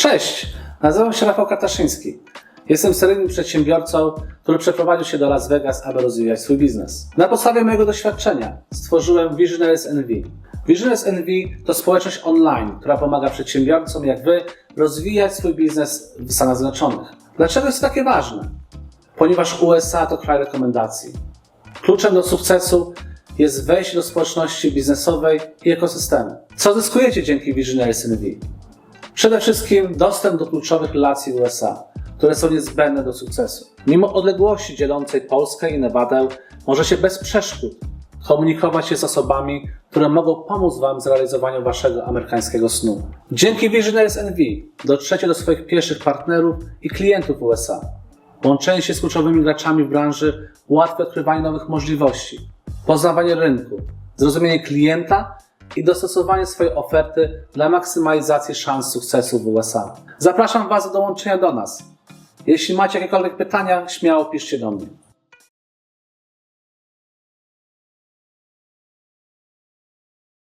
Cześć, nazywam się Rafał Kataszyński. Jestem seryjnym przedsiębiorcą, który przeprowadził się do Las Vegas, aby rozwijać swój biznes. Na podstawie mojego doświadczenia stworzyłem Visionaries NV. Visionaries NV to społeczność online, która pomaga przedsiębiorcom jak Wy rozwijać swój biznes w Stanach Zjednoczonych. Dlaczego jest to takie ważne? Ponieważ USA to kraj rekomendacji. Kluczem do sukcesu jest wejście do społeczności biznesowej i ekosystemu. Co zyskujecie dzięki Visionaries NV? Przede wszystkim dostęp do kluczowych relacji USA, które są niezbędne do sukcesu. Mimo odległości dzielącej Polskę i Nevadę, możecie bez przeszkód komunikować się z osobami, które mogą pomóc Wam w zrealizowaniu Waszego amerykańskiego snu. Dzięki Visionaries NV dotrzecie do swoich pierwszych partnerów i klientów USA. Łączenie się z kluczowymi graczami w branży ułatwia odkrywanie nowych możliwości, poznawanie rynku, zrozumienie klienta i dostosowanie swojej oferty dla maksymalizacji szans sukcesu w USA. Zapraszam Was do dołączenia do nas. Jeśli macie jakiekolwiek pytania, śmiało piszcie do mnie.